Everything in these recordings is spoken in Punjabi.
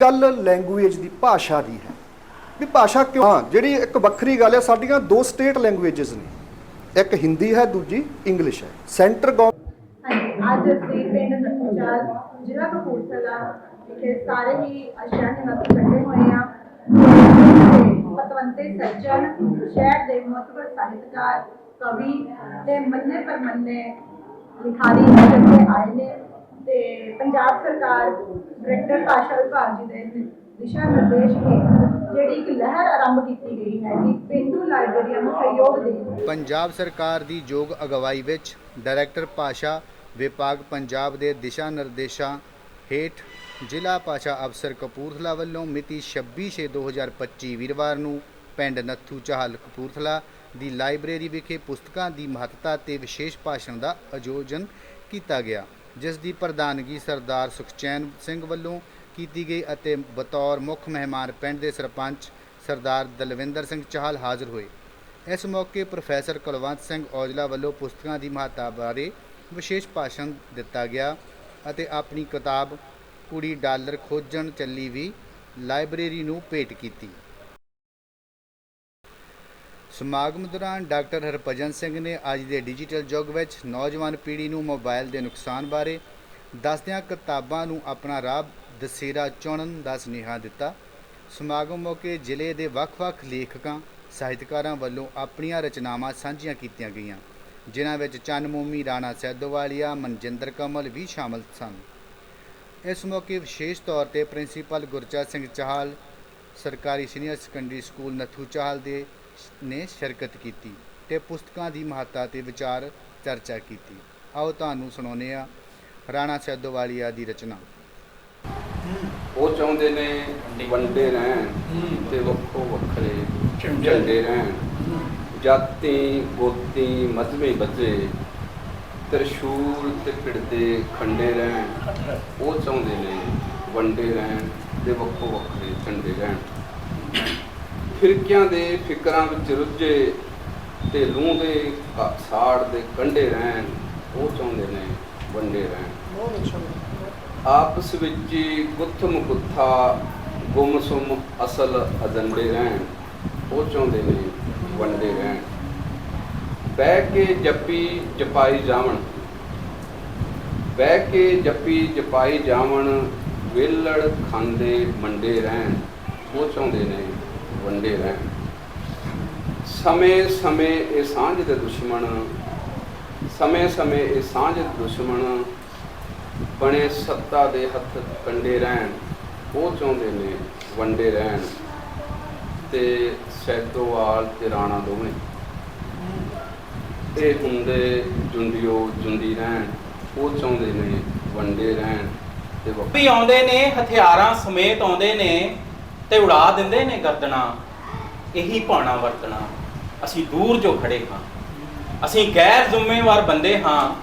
ਗੱਲ ਲੈਂਗੁਏਜ ਦੀ ਭਾਸ਼ਾ ਦੀ ਹੈ। ਵੀ ਭਾਸ਼ਾ ਕਿਉਂ? ਹਾਂ, ਜਿਹੜੀ ਇੱਕ ਵੱਖਰੀ ਗੱਲ ਹੈ, ਸਾਡੀਆਂ ਦੋ ਸਟੇਟ ਲੈਂਗੁਏਜਸ ਨੇ। ਇੱਕ ਹਿੰਦੀ ਹੈ, ਦੂਜੀ ਇੰਗਲਿਸ਼ ਹੈ। ਸੈਂਟਰ ਗਵਰਨਮੈਂਟ ਹਾਂਜੀ, ਅੱਜ ਅਸੀਂ ਪਿੰਡ ਨਕੂਚਾਲ ਜ਼ਿਲ੍ਹਾ ਕਪੂਰਥਲਾ ਵਿਖੇ ਸਾਰੇ ਹੀ ਅਸ਼ਿਆ ਨਿਵਾਸੀ ਇਕੱਠੇ ਹੋਏ ਆ ਪਤਵੰਤੇ ਸੱਜਣ, ਸ਼ਹਿਰ ਦੇ ਮਹੱਤਵਪੂਰਨ ਸਾਹਿਤਕਾਰ, ਕਵੀ ਤੇ ਮੰਨੇ ਪਰਮੰਨੇ ਲਿਖਾਰੀ ਜਿਹੜੇ ਆਏ ਨੇ ਤੇ ਪੰਜਾਬ ਸਰਕਾਰ ਡਾਇਰੈਕਟਰ ਭਾਸ਼ਾ ਵਿਭਾਗ ਜੀ ਦੇ ਦਿਸ਼ਾ ਨਿਰਦੇਸ਼ ਹੇਠ ਜਿਹੜੀ ਇੱਕ ਲਹਿਰ ਆਰੰਭ ਕੀਤੀ ਗਈ ਹੈ ਕਿ ਪਿੰਡੂ ਲਾਇਬ੍ਰੇਰੀਆਂ ਨੂੰ ਸਹਿਯੋਗ ਦੇਣ ਪੰਜਾਬ ਸਰਕਾਰ ਦੀ ਯੋਗ ਅਗਵਾਈ ਵਿੱਚ ਡਾਇਰੈਕਟਰ ਭਾਸ਼ਾ ਵਿਭਾਗ ਪੰਜਾਬ ਦੇ ਦਿਸ਼ਾ ਨਿਰਦੇਸ਼ਾਂ ਹੇਠ ਜ਼ਿਲ੍ਹਾ ਭਾਸ਼ਾ ਅਫਸਰ ਕਪੂਰਥਲਾ ਵੱਲੋਂ ਮਿਤੀ 26/6/2025 ਵੀਰਵਾਰ ਨੂੰ ਪਿੰਡ ਨੱਥੂ ਚਾਹਲ ਕਪੂਰਥਲਾ ਦੀ ਲਾਇਬ੍ਰੇਰੀ ਵਿਖੇ ਪੁਸਤਕਾਂ ਦੀ ਮਹੱਤਤਾ ਤੇ ਵਿਸ਼ੇਸ਼ ਭਾਸ਼ਣ ਦਾ ਆਯੋਜਨ ਕੀਤਾ ਗਿਆ। ਜਿਸ ਦੀ ਪ੍ਰਧਾਨਗੀ ਸਰਦਾਰ ਸੁਖਚੈਨ ਸਿੰਘ ਵੱਲੋਂ ਕੀਤੀ ਗਈ ਅਤੇ ਬਤੌਰ ਮੁੱਖ ਮਹਿਮਾਨ ਪਿੰਡ ਦੇ ਸਰਪੰਚ ਸਰਦਾਰ ਦਲਵਿੰਦਰ ਸਿੰਘ ਚਾਹਲ ਹਾਜ਼ਰ ਹੋਏ। ਇਸ ਮੌਕੇ ਪ੍ਰੋਫੈਸਰ ਕੁਲਵੰਤ ਸਿੰਘ ਔਜਲਾ ਵੱਲੋਂ ਪੁਸਤਕਾਂ ਦੀ ਮਹੱਤਤਾ ਬਾਰੇ ਵਿਸ਼ੇਸ਼ ਭਾਸ਼ਣ ਦਿੱਤਾ ਗਿਆ ਅਤੇ ਆਪਣੀ ਕਿਤਾਬ ਕੁੜੀ ਡਾਲਰ ਖੋਜਣ ਚੱਲੀ ਵੀ ਲਾਇਬ੍ਰੇਰੀ ਨੂੰ ਭੇਟ ਕੀਤੀ। ਸਮਾਗਮ ਦੌਰਾਨ ਡਾਕਟਰ ਹਰਭਜਨ ਸਿੰਘ ਨੇ ਅੱਜ ਦੇ ਡਿਜੀਟਲ ਯੁੱਗ ਵਿੱਚ ਨੌਜਵਾਨ ਪੀੜ੍ਹੀ ਨੂੰ ਮੋਬਾਈਲ ਦੇ ਨੁਕਸਾਨ ਬਾਰੇ ਦੱਸਦਿਆਂ ਕਿਤਾਬਾਂ ਨੂੰ ਆਪਣਾ ਰਾਹ ਦਸੇਰਾ ਚੁਣਨ ਦਾ ਸੁਨੇਹਾ ਦਿੱਤਾ। ਸਮਾਗਮ ਮੌਕੇ ਜ਼ਿਲ੍ਹੇ ਦੇ ਵੱਖ-ਵੱਖ ਲੇਖਕਾਂ, ਸਾਹਿਤਕਾਰਾਂ ਵੱਲੋਂ ਆਪਣੀਆਂ ਰਚਨਾਵਾਂ ਸਾਂਝੀਆਂ ਕੀਤੀਆਂ ਗਈਆਂ, ਜਿਨ੍ਹਾਂ ਵਿੱਚ ਚੰਨਮੋਮੀ ਰਾਣਾ ਸੈਦੋਵਾਲੀਆ, ਮਨਜਿੰਦਰ ਕਮਲ ਵੀ ਸ਼ਾਮਲ ਸਨ। ਇਸ ਮੌਕੇ ਵਿਸ਼ੇਸ਼ ਤੌਰ ਤੇ ਪ੍ਰਿੰਸੀਪਲ ਗੁਰਚਰਨ ਸਿੰਘ ਚਾਹਲ, ਸਰਕਾਰੀ senior secondary school Nathu Chahal ਦੇ ਨੇ ਸ਼ਿਰਕਤ ਕੀਤੀ ਤੇ ਪੁਸਤਕਾਂ ਦੀ ਮਹੱਤਤਾ ਤੇ ਵਿਚਾਰ ਚਰਚਾ ਕੀਤੀ। ਆਓ ਤੁਹਾਨੂੰ ਸੁਣਾਉਂਦੇ ਆ ਰਾਣਾ ਸੈਦੋਵਾਲੀਆ ਦੀ ਰਚਨਾ। ਉਹ ਚਾਹੁੰਦੇ ਨੇ ਵੰਡੇ ਰਹਿਣ ਤੇ ਵੱਖੋ ਵੱਖਰੇ ਝੰਡੇ। ਰਹਿਣ। ਜਾਤੀ ਗੋਤੀ ਮਜ਼ਹਬੀ ਬਦਲੇ ਤਰਸ਼ੂਲ ਤੇ ਫਿਰਦੇ ਖੰਡੇ ਰਹਿਣ। ਉਹ ਚਾਹੁੰਦੇ ਨੇ ਵੰਡੇ ਰਹਿਣ ਤੇ ਵੱਖੋ ਵੱਖਰੇ ਝੰਡੇ ਰਹਿਣ। ਫਿਰਕਿਆਂ ਦੇ ਫਿਕਰਾਂ ਵਿੱਚ ਰੁੱਝੇ ਤੇ ਲੂੰ ਦੇ ਸਾੜ ਦੇ ਕੰਢੇ ਰਹਿਣ ਉਹ ਚਾਹੁੰਦੇ ਨੇ ਵੰਡੇ ਰਹਿਣ। ਆਪਸ ਵਿੱਚ ਗੁੱਥਮ ਗੁੱਥਾ ਗੁੰਮਸੁਮ ਅਸਲ ਅਜੰਡੇ ਰਹਿਣ ਉਹ ਚਾਹੁੰਦੇ ਨੇ ਵੰਡੇ ਰਹਿਣ। ਬਹਿ ਕੇ ਜੱਪੀ ਜਪਾਈ ਜਾਵਣ ਬਹਿ ਕੇ ਜੱਪੀ ਜਪਾਈ ਜਾਵਣ ਵੇਲੜ ਖਾਂਦੇ ਮੰਡੇ ਰਹਿਣ ਉਹ ਚਾਹੁੰਦੇ ਨੇ ਵੰਡੇ ਰਹਿਣ। ਸਮੇਂ ਸਮੇਂ ਇਹ ਸਾਂਝ ਦੇ ਦੁਸ਼ਮਣ, ਸਮੇਂ ਸਮੇਂ ਇਹ ਸਾਂਝ ਦੇ ਦੁਸ਼ਮਣ ਬਣੇ ਸੱਤਾ ਦੇ ਹੱਥ ਕੰਡੇ ਰਹਿਣ, ਉਹ ਚਾਹੁੰਦੇ ਨੇ ਵੰਡੇ ਰਹਿਣ ਤੇ ਸੈਦੋਵਾਲ ਤੇ ਰਾਣਾ ਦੋਵੇਂ। ਇਹ ਹੁੰਦੇ ਜੁੰਡੀਓ ਜੁੰਡੀ ਰਹਿਣ, ਉਹ ਚਾਹੁੰਦੇ ਨੇ ਵੰਡੇ ਰਹਿਣ ਤੇ ਵੀ ਆਉਂਦੇ ਨੇ, ਹਥਿਆਰਾਂ ਸਮੇਤ ਆਉਂਦੇ ਨੇ ਤੇ ਉਡਾ ਦਿੰਦੇ ਨੇ ਗਰਦਨਾ। ਇਹੀ ਭਾਣਾ ਵਰਤਣਾ। ਅਸੀਂ ਦੂਰ ਜੋ ਖੜੇ ਹਾਂ। ਅਸੀਂ ਗੈਰ ਜ਼ਿੰਮੇਵਾਰ ਬੰਦੇ ਹਾਂ।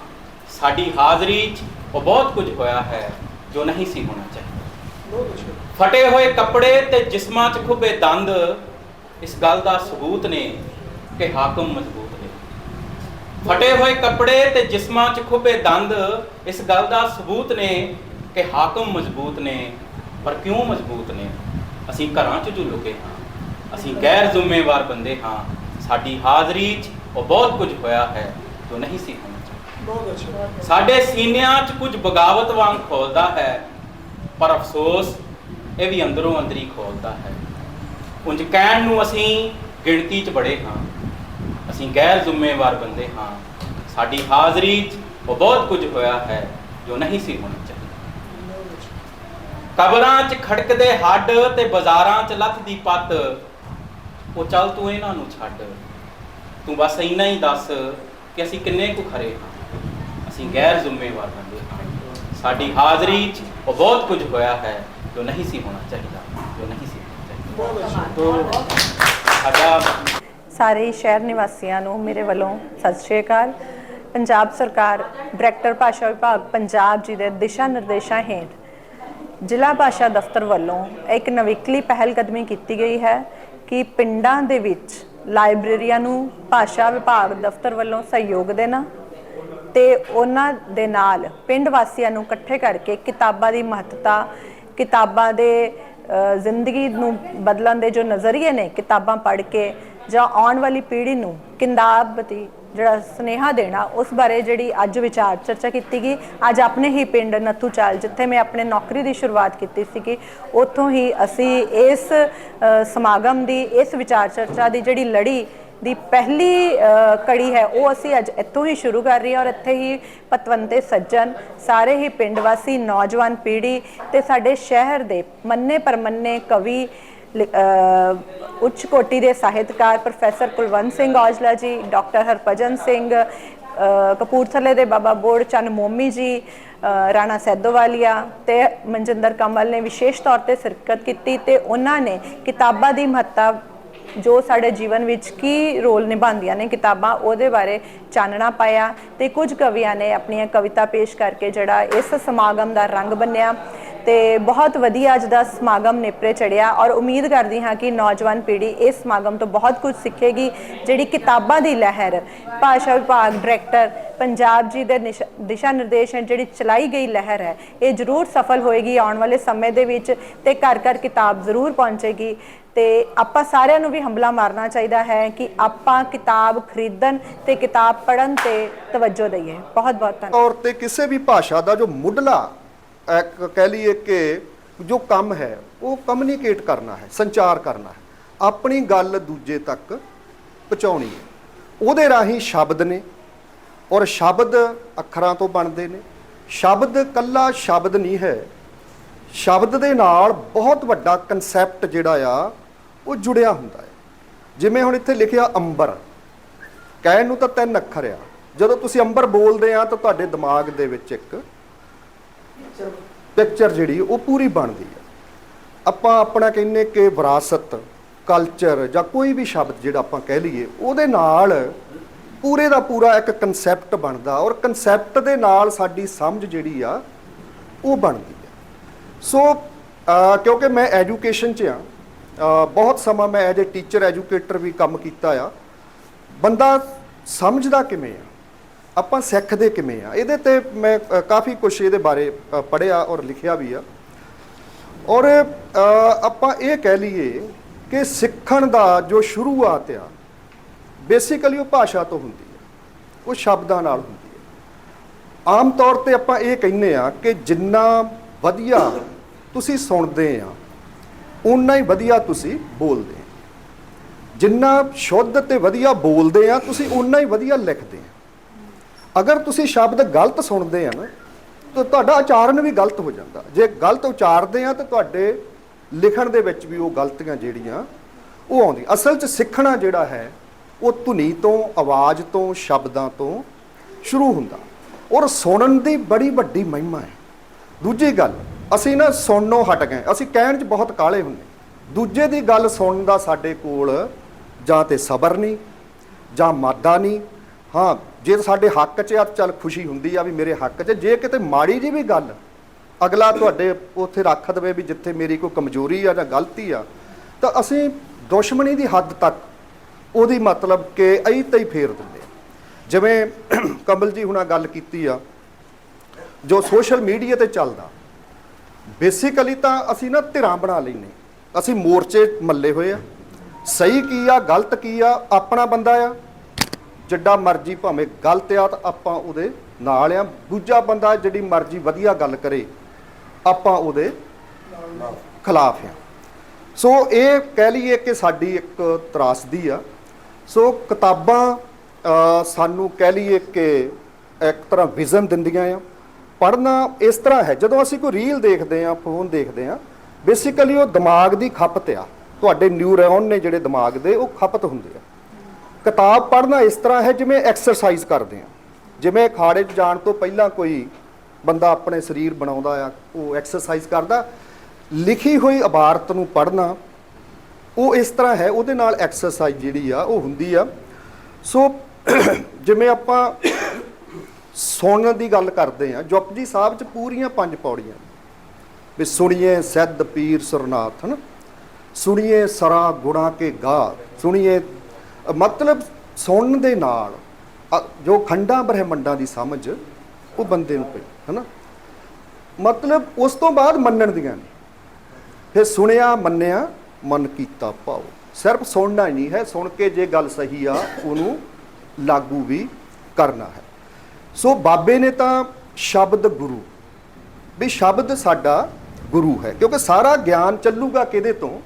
ਸਾਡੀ ਹਾਜ਼ਰੀ 'ਚ ਉਹ ਬਹੁਤ ਕੁਝ ਹੋਇਆ ਹੈ ਜੋ ਨਹੀਂ ਸੀ ਹੋਣਾ ਚਾਹੀਦਾ। ਫਟੇ ਹੋਏ ਕੱਪੜੇ ਤੇ ਜਿਸਮਾਂ 'ਚ ਖੁੱਬੇ ਦੰਦ ਇਸ ਗੱਲ ਦਾ ਸਬੂਤ ਨੇ ਕਿ ਹਾਕਮ ਮਜ਼ਬੂਤ ਨੇ। ਫਟੇ ਹੋਏ ਕੱਪੜੇ ਤੇ ਜਿਸਮਾਂ 'ਚ ਖੁੱਬੇ ਦੰਦ ਇਸ ਗੱਲ ਦਾ ਸਬੂਤ ਨੇ ਕਿ ਹਾਕਮ ਮਜ਼ਬੂਤ ਨੇ ਪਰ ਕਿਉਂ ਮਜ਼ਬੂਤ ਨੇ? ਅਸੀਂ ਘਰਾਂ 'ਚ ਜੋ ਲੁਕੇ ਹਾਂ ਅਸੀਂ ਗੈਰ ਜ਼ਿੰਮੇਵਾਰ ਬੰਦੇ ਹਾਂ ਸਾਡੀ ਹਾਜ਼ਰੀ 'ਚ ਉਹ ਬਹੁਤ ਕੁਝ ਹੋਇਆ ਹੈ ਜੋ ਨਹੀਂ ਸੀ ਹੋਣਾ ਚਾਹੀਦਾ। ਸਾਡੇ ਸੀਨਿਆਂ 'ਚ ਕੁਝ ਬਗਾਵਤ ਵਾਂਗ ਖੋਲਦਾ ਹੈ ਪਰ ਅਫਸੋਸ ਇਹ ਵੀ ਅੰਦਰੋਂ ਅੰਦਰੀ ਖੋਲਦਾ ਹੈ। ਉਂਝ ਕਹਿਣ ਨੂੰ ਅਸੀਂ ਗਿਣਤੀ 'ਚ ਬੜੇ ਹਾਂ ਅਸੀਂ ਗੈਰ ਜ਼ਿੰਮੇਵਾਰ ਬੰਦੇ ਹਾਂ ਸਾਡੀ ਹਾਜ਼ਰੀ 'ਚ ਉਹ ਬਹੁਤ ਕੁਝ ਹੋਇਆ ਹੈ ਜੋ ਨਹੀਂ ਸੀ ਹੋਣਾ ਕਬਰਾਂ 'ਚ ਖੜਕਦੇ ਹੱਡ ਤੇ ਬਾਜ਼ਾਰਾਂ 'ਚ ਲੱਥਦੀ ਪੱਤ। ਉਹ ਚੱਲ ਤੂੰ ਇਹਨਾਂ ਨੂੰ ਛੱਡ। ਤੂੰ ਬਸ ਇੰਨਾ ਹੀ ਦੱਸ ਕਿ ਅਸੀਂ ਕਿੰਨੇ ਕੁ ਖਰੇ ਹਾਂ। ਅਸੀਂ ਗੈਰ ਜ਼ਿੰਮੇਵਾਰ ਬੰਦੇ ਹਾਂ। ਸਾਡੀ ਹਾਜ਼ਰੀ 'ਚ ਉਹ ਬਹੁਤ ਕੁਝ ਹੋਇਆ ਹੈ ਜੋ ਨਹੀਂ ਸੀ ਹੋਣਾ ਚਾਹੀਦਾ, ਜੋ ਨਹੀਂ ਸੀ ਸਾਡਾ ਸਾਰੇ ਸ਼ਹਿਰ ਨਿਵਾਸੀਆਂ ਨੂੰ ਮੇਰੇ ਵੱਲੋਂ ਸਤਿ ਸ਼੍ਰੀ ਅਕਾਲ। ਪੰਜਾਬ ਸਰਕਾਰ, ਡਾਇਰੈਕਟਰ ਭਾਸ਼ਾ ਵਿਭਾਗ, ਪੰਜਾਬ ਜੀ ਦੇ ਦਿਸ਼ਾ ਨਿਰਦੇਸ਼ਾਂ ਹੇਠ ਜ਼ਿਲ੍ਹਾ ਭਾਸ਼ਾ ਦਫ਼ਤਰ ਵੱਲੋਂ ਇੱਕ ਨਵੀਕਲੀ ਪਹਿਲ ਕਦਮੀ ਕੀਤੀ ਗਈ ਹੈ ਕਿ ਪਿੰਡਾਂ ਦੇ ਵਿੱਚ ਲਾਇਬ੍ਰੇਰੀਆਂ ਨੂੰ ਭਾਸ਼ਾ ਵਿਭਾਗ ਦਫ਼ਤਰ ਵੱਲੋਂ ਸਹਿਯੋਗ ਦੇਣਾ ਤੇ ਉਹਨਾਂ ਦੇ ਨਾਲ ਪਿੰਡ ਵਾਸੀਆਂ ਨੂੰ ਇਕੱਠੇ ਕਰਕੇ ਕਿਤਾਬਾਂ ਦੀ ਮਹੱਤਤਾ, ਕਿਤਾਬਾਂ ਦੇ ਜ਼ਿੰਦਗੀ ਨੂੰ ਬਦਲਣ ਦੇ ਜੋ ਨਜ਼ਰੀਏ ਨੇ ਕਿਤਾਬਾਂ ਪੜ੍ਹ ਕੇ ਜਾਂ ਆਉਣ ਵਾਲੀ ਪੀੜ੍ਹੀ ਨੂੰ ਕਿਤਾਬ ਦੀ ਜਿਹੜਾ ਸੁਨੇਹਾ ਦੇਣਾ, ਉਸ ਬਾਰੇ ਜਿਹੜੀ ਅੱਜ ਵਿਚਾਰ ਚਰਚਾ ਕੀਤੀ ਗਈ। ਅੱਜ ਆਪਣੇ ਹੀ ਪਿੰਡ ਨੱਥੂ ਚਾਲ, ਜਿੱਥੇ ਮੈਂ ਆਪਣੇ ਨੌਕਰੀ ਦੀ ਸ਼ੁਰੂਆਤ ਕੀਤੀ ਸੀਗੀ, ਉੱਥੋਂ ਹੀ ਅਸੀਂ ਇਸ ਸਮਾਗਮ ਦੀ, ਇਸ ਵਿਚਾਰ ਚਰਚਾ ਦੀ ਜਿਹੜੀ ਲੜੀ ਦੀ ਪਹਿਲੀ ਕੜੀ ਹੈ, ਉਹ ਅਸੀਂ ਅੱਜ ਇੱਥੋਂ ਹੀ ਸ਼ੁਰੂ ਕਰ ਰਹੀ ਹਾਂ ਔਰ ਇੱਥੇ ਹੀ ਪਤਵੰਤੇ ਸੱਜਣ, ਸਾਰੇ ਹੀ ਪਿੰਡ ਵਾਸੀ, ਨੌਜਵਾਨ ਪੀੜ੍ਹੀ ਤੇ ਸਾਡੇ ਸ਼ਹਿਰ ਦੇ ਮੰਨੇ ਪਰਮੰਨੇ ਕਵੀ ਉੱਚ ਕੋਟੀ ਦੇ ਸਾਹਿਤਕਾਰ ਪ੍ਰੋਫੈਸਰ ਕੁਲਵੰਤ ਸਿੰਘ ਔਜਲਾ ਜੀ, ਡਾਕਟਰ ਹਰਭਜਨ ਸਿੰਘ ਕਪੂਰਥਲੇ ਦੇ ਬਾਬਾ ਬੋੜ ਚੰਨ ਮੋਮੀ ਜੀ ਰਾਣਾ ਸੈਦੋਵਾਲੀਆ ਤੇ ਮਨਜਿੰਦਰ ਕਮਲ ਨੇ ਵਿਸ਼ੇਸ਼ ਤੌਰ ਤੇ ਸ਼ਿਰਕਤ ਕੀਤੀ ਤੇ ਉਹਨਾਂ ਨੇ ਕਿਤਾਬਾਂ ਦੀ ਮਹੱਤਤਾ ਜੋ ਸਾਡੇ ਜੀਵਨ ਵਿੱਚ ਕੀ ਰੋਲ ਨਿਭਾਉਂਦੀਆਂ ਨੇ ਕਿਤਾਬਾਂ, ਉਹਦੇ ਬਾਰੇ ਚਾਨਣਾ ਪਾਇਆ ਤੇ ਕੁਝ ਕਵੀਆਂ ਨੇ ਆਪਣੀਆਂ ਕਵਿਤਾ ਪੇਸ਼ ਕਰਕੇ ਜਿਹੜਾ ਇਸ ਸਮਾਗਮ ਦਾ ਰੰਗ ਬੰਨਿਆ। ਤੇ ਬਹੁਤ ਵਧੀਆ ਅੱਜ ਦਾ ਸਮਾਗਮ ਨੇਪਰੇ ਚੜਿਆ ਔਰ ਉਮੀਦ ਕਰਦੀ ਹਾਂ ਕਿ ਨੌਜਵਾਨ ਪੀੜ੍ਹੀ ਇਸ ਸਮਾਗਮ ਤੋਂ ਬਹੁਤ ਕੁਝ ਸਿੱਖੇਗੀ, ਜਿਹੜੀ ਕਿਤਾਬਾਂ ਦੀ ਲਹਿਰ, ਭਾਸ਼ਾ ਵਿਭਾਗ ਡਾਇਰੈਕਟਰ ਪੰਜਾਬ ਜੀ ਦੇ ਨਿਸ਼- ਦਿਸ਼ਾ ਨਿਰਦੇਸ਼ ਹੈ, ਜਿਹੜੀ ਚਲਾਈ ਗਈ ਲਹਿਰ ਹੈ, ਇਹ ਜ਼ਰੂਰ ਸਫਲ ਹੋਏਗੀ ਆਉਣ ਵਾਲੇ ਸਮੇਂ ਦੇ ਵਿੱਚ ਤੇ ਘਰ ਘਰ ਕਿਤਾਬ ਜ਼ਰੂਰ ਪਹੁੰਚੇਗੀ। ਤੇ ਆਪਾਂ ਸਾਰਿਆਂ ਨੂੰ ਵੀ ਹੰਬਲਾ ਮਾਰਨਾ ਚਾਹੀਦਾ ਹੈ ਕਿ ਆਪਾਂ ਕਿਤਾਬ ਖਰੀਦਣ ਤੇ ਕਿਤਾਬ ਪੜ੍ਹਨ ਤੇ ਤਵੱਜੋ ਦਈਏ। ਬਹੁਤ ਬਹੁਤ ਧੰਨਵਾਦ। ਤੌਰ ਤੇ ਕਿਸੇ ਵੀ ਭਾਸ਼ਾ ਦਾ ਜੋ ਮੁੱਢਲਾ ਕਹਿ ਲਈਏ ਕਿ ਜੋ ਕੰਮ ਹੈ, ਉਹ ਕਮਿਊਨੀਕੇਟ ਕਰਨਾ ਹੈ, ਸੰਚਾਰ ਕਰਨਾ ਹੈ। ਆਪਣੀ ਗੱਲ ਦੂਜੇ ਤੱਕ ਪਹੁੰਚਾਉਣੀ ਹੈ। ਉਹਦੇ ਰਾਹੀਂ ਸ਼ਬਦ ਨੇ ਔਰ ਸ਼ਬਦ ਅੱਖਰਾਂ ਤੋਂ ਬਣਦੇ ਨੇ। ਸ਼ਬਦ ਕੱਲਾ ਸ਼ਬਦ ਨਹੀਂ ਹੈ। ਸ਼ਬਦ ਦੇ ਨਾਲ ਬਹੁਤ ਵੱਡਾ ਕਨਸੈਪਟ ਜਿਹੜਾ ਆ, ਉਹ ਜੁੜਿਆ ਹੁੰਦਾ ਹੈ। ਜਿਵੇਂ ਹੁਣ ਇੱਥੇ ਲਿਖਿਆ ਅੰਬਰ। ਕਹਿਣ ਨੂੰ ਤਾਂ ਤਿੰਨ ਅੱਖਰ ਆ। ਜਦੋਂ ਤੁਸੀਂ ਅੰਬਰ ਬੋਲਦੇ ਆ ਤਾਂ ਤੁਹਾਡੇ ਦਿਮਾਗ ਦੇ ਵਿੱਚ ਇੱਕ ਪਿਕਚਰ ਜਿਹੜੀ, ਉਹ ਪੂਰੀ ਬਣਦੀ ਆ ਆਪਾਂ ਆਪਣਾ ਕਹਿੰਨੇ ਕਿ ਵਿਰਾਸਤ ਕਲਚਰ ਜਾਂ ਕੋਈ ਵੀ ਸ਼ਬਦ ਜਿਹੜਾ ਆਪਾਂ ਕਹਿ ਲਈਏ, ਉਹਦੇ ਨਾਲ ਪੂਰੇ ਦਾ ਪੂਰਾ ਇੱਕ ਕਨਸੈਪਟ ਬਣਦਾ ਔਰ ਕਨਸੈਪਟ ਦੇ ਨਾਲ ਸਾਡੀ ਸਮਝ ਜਿਹੜੀ ਆ, ਉਹ ਬਣਦੀ ਆ ਸੋ ਕਿਉਂਕਿ ਮੈਂ ਐਜੂਕੇਸ਼ਨ 'ਚ ਆ ਬਹੁਤ ਸਮਾਂ ਮੈਂ ਐਜ਼ ਅ ਟੀਚਰ ਐਜੂਕੇਟਰ ਵੀ ਕੰਮ ਕੀਤਾ ਆ। ਬੰਦਾ ਸਮਝਦਾ ਕਿਵੇਂ ਆ? ਆਪਾਂ ਸਿੱਖਦੇ ਕਿਵੇਂ ਆ? ਇਹਦੇ ਤੇ ਮੈਂ ਕਾਫੀ ਕੁਝ ਇਹਦੇ ਬਾਰੇ ਪੜਿਆ ਔਰ ਲਿਖਿਆ ਵੀ ਆ। ਔਰ ਆਪਾਂ ਇਹ ਕਹਿ ਲਈਏ ਕਿ ਸਿੱਖਣ ਦਾ ਜੋ ਸ਼ੁਰੂਆਤ ਆ, ਬੇਸਿਕਲੀ ਉਹ ਭਾਸ਼ਾ ਤੋਂ ਹੁੰਦੀ ਹੈ ਉਹ ਸ਼ਬਦਾਂ ਨਾਲ ਹੁੰਦੀ ਹੈ ਆਮ ਤੌਰ ਤੇ ਆਪਾਂ ਇਹ ਕਹਿੰਦੇ ਆ ਕਿ ਜਿੰਨਾ ਵਧੀਆ ਤੁਸੀਂ ਸੁਣਦੇ ਆ ਉਨਾ ਹੀ ਵਧੀਆ ਤੁਸੀਂ ਬੋਲਦੇ ਆ। ਜਿੰਨਾ ਸ਼ੁੱਧ ਤੇ ਵਧੀਆ ਬੋਲਦੇ ਆ, ਤੁਸੀਂ ਉਨਾ ਹੀ ਵਧੀਆ ਲਿਖਦੇ ਆ। ਅਗਰ ਤੁਸੀਂ ਸ਼ਬਦ ਗਲਤ ਸੁਣਦੇ ਆ ਨਾ, ਤਾਂ ਤੁਹਾਡਾ ਉਚਾਰਨ ਵੀ ਗਲਤ ਹੋ ਜਾਂਦਾ। ਜੇ ਗਲਤ ਉਚਾਰਦੇ ਆ, ਤਾਂ ਤੁਹਾਡੇ ਲਿਖਣ ਦੇ ਵਿੱਚ ਵੀ ਉਹ ਗਲਤੀਆਂ ਜਿਹੜੀਆਂ, ਉਹ ਆਉਂਦੀ। ਅਸਲ 'ਚ ਸਿੱਖਣਾ ਜਿਹੜਾ ਹੈ, ਉਹ ਧੁਨੀ ਤੋਂ, ਆਵਾਜ਼ ਤੋਂ, ਸ਼ਬਦਾਂ ਤੋਂ ਸ਼ੁਰੂ ਹੁੰਦਾ। ਔਰ ਸੁਣਨ ਦੀ ਬੜੀ ਵੱਡੀ ਮਹਿਮਾ ਹੈ। ਦੂਜੀ ਗੱਲ, ਅਸੀਂ ਨਾ ਸੁਣਨੋਂ ਹਟ ਗਏ। ਅਸੀਂ ਕਹਿਣ 'ਚ ਬਹੁਤ ਕਾਲੇ ਹੁੰਦੇ। ਦੂਜੇ ਦੀ ਗੱਲ ਸੁਣਨ ਦਾ ਸਾਡੇ ਕੋਲ ਜਾਂ ਤੇ ਸਬਰ ਨਹੀਂ, ਜਾਂ ਮਾਦਾ ਨਹੀਂ। ਹਾਂ ਜੇ ਸਾਡੇ ਹੱਕ 'ਚ ਆ ਤਾਂ ਚੱਲ ਖੁਸ਼ੀ ਹੁੰਦੀ ਆ ਵੀ ਮੇਰੇ ਹੱਕ 'ਚ। ਜੇ ਕਿਤੇ ਮਾੜੀ ਜੀ ਵੀ ਗੱਲ ਅਗਲਾ ਤੁਹਾਡੇ ਉੱਥੇ ਰੱਖ ਦੇਵੇ ਵੀ ਜਿੱਥੇ ਮੇਰੀ ਕੋਈ ਕਮਜ਼ੋਰੀ ਆ ਜਾਂ ਗਲਤੀ ਆ, ਤਾਂ ਅਸੀਂ ਦੁਸ਼ਮਣੀ ਦੀ ਹੱਦ ਤੱਕ ਉਹਦੀ ਮਤਲਬ ਕਿ ਅਈ ਤਈ ਫੇਰ ਦਿੰਦੇ ਜਿਵੇਂ ਕਮਲ ਜੀ ਹੁਣਾਂ ਗੱਲ ਕੀਤੀ ਆ, ਜੋ ਸੋਸ਼ਲ ਮੀਡੀਆ ਤੇ ਚੱਲਦਾ, ਬੇਸਿਕਲੀ ਤਾਂ ਅਸੀਂ ਨਾ ਧਿਰਾਂ ਬਣਾ ਲੈਨੇ ਅਸੀਂ ਮੋਰਚੇ ਮੱਲੇ ਹੋਏ ਆ। ਸਹੀ ਕੀ ਆ, ਗਲਤ ਕੀ ਆ, ਆਪਣਾ ਬੰਦਾ ਆ ਜਿੱਡਾ ਮਰਜ਼ੀ ਭਾਵੇਂ ਗਲਤ ਆ ਤਾਂ ਆਪਾਂ ਉਹਦੇ ਨਾਲ ਆ। ਦੂਜਾ ਬੰਦਾ ਜਿਹੜੀ ਮਰਜ਼ੀ ਵਧੀਆ ਗੱਲ ਕਰੇ, ਆਪਾਂ ਉਹਦੇ ਖਿਲਾਫ ਆ। ਸੋ ਇਹ ਕਹਿ ਲਈਏ ਕਿ ਸਾਡੀ ਇੱਕ ਤਰਾਸਦੀ ਆ। ਸੋ ਕਿਤਾਬਾਂ ਸਾਨੂੰ ਕਹਿ ਲਈਏ ਕਿ ਇੱਕ ਤਰ੍ਹਾਂ ਵਿਜ਼ਨ ਦਿੰਦੀਆਂ ਆ। ਪੜ੍ਹਨਾ ਇਸ ਤਰ੍ਹਾਂ ਹੈ, ਜਦੋਂ ਅਸੀਂ ਕੋਈ ਰੀਲ ਦੇਖਦੇ ਆ, ਫੋਨ ਦੇਖਦੇ ਆ, ਬੇਸਿਕਲੀ ਉਹ ਦਿਮਾਗ ਦੀ ਖਪਤ ਆ। ਤੁਹਾਡੇ ਨਿਊਰੋਨ ਨੇ ਜਿਹੜੇ ਦਿਮਾਗ ਦੇ, ਉਹ ਖਪਤ ਹੁੰਦੇ ਆ। ਕਿਤਾਬ ਪੜ੍ਹਨਾ ਇਸ ਤਰ੍ਹਾਂ ਹੈ ਜਿਵੇਂ ਐਕਸਰਸਾਈਜ਼ ਕਰਦੇ ਆ ਜਿਵੇਂ ਅਖਾੜੇ 'ਚ ਜਾਣ ਤੋਂ ਪਹਿਲਾਂ ਕੋਈ ਬੰਦਾ ਆਪਣੇ ਸਰੀਰ ਬਣਾਉਂਦਾ ਆ, ਉਹ ਐਕਸਰਸਾਈਜ਼ ਕਰਦਾ, ਲਿਖੀ ਹੋਈ ਇਬਾਰਤ ਨੂੰ ਪੜ੍ਹਨਾ, ਉਹ ਇਸ ਤਰ੍ਹਾਂ ਹੈ, ਉਹਦੇ ਨਾਲ ਐਕਸਰਸਾਈਜ਼ ਜਿਹੜੀ ਆ, ਉਹ ਹੁੰਦੀ ਆ। ਸੋ ਜਿਵੇਂ ਆਪਾਂ ਸੁਣਨ ਦੀ ਗੱਲ ਕਰਦੇ ਆ ਜਪਜੀ ਸਾਹਿਬ 'ਚ ਪੂਰੀਆਂ ਪੰਜ ਪੌੜੀਆਂ। ਵੀ ਸੁਣੀਏ ਸਿੱਧ ਪੀਰ ਸੁਰਨਾਥ ਹਨ ਸੁਣੀਏ ਸਰਾ ਗੁਣਾ ਕੇ ਗਾ ਸੁਣੀਏ ਮਤਲਬ ਸੁਣਨ ਦੇ ਨਾਲ ਜੋ ਖੰਡਾਂ ਬ੍ਰਹਿਮੰਡਾਂ ਦੀ ਸਮਝ, ਉਹ ਬੰਦੇ ਨੂੰ ਪਈ, ਹਨਾ? ਮਤਲਬ ਉਸ ਤੋਂ ਬਾਅਦ ਮੰਨਣ ਦੀਆਂ ਨੇ। ਫਿਰ ਸੁਣਿਆ, ਮੰਨਿਆ, ਮਨ ਕੀਤਾ ਭਾਉ। ਸਿਰਫ ਸੁਣਨਾ ਹੀ ਨਹੀਂ ਹੈ, ਸੁਣ ਕੇ ਜੇ ਗੱਲ ਸਹੀ ਆ, ਉਹਨੂੰ ਲਾਗੂ ਵੀ ਕਰਨਾ ਹੈ। ਸੋ ਬਾਬੇ ਨੇ ਤਾਂ ਸ਼ਬਦ ਗੁਰੂ, ਵੀ ਸ਼ਬਦ ਸਾਡਾ ਗੁਰੂ ਹੈ, ਕਿਉਂਕਿ ਸਾਰਾ ਗਿਆਨ ਚੱਲੂਗਾ ਕਿਹਦੇ ਤੋਂ?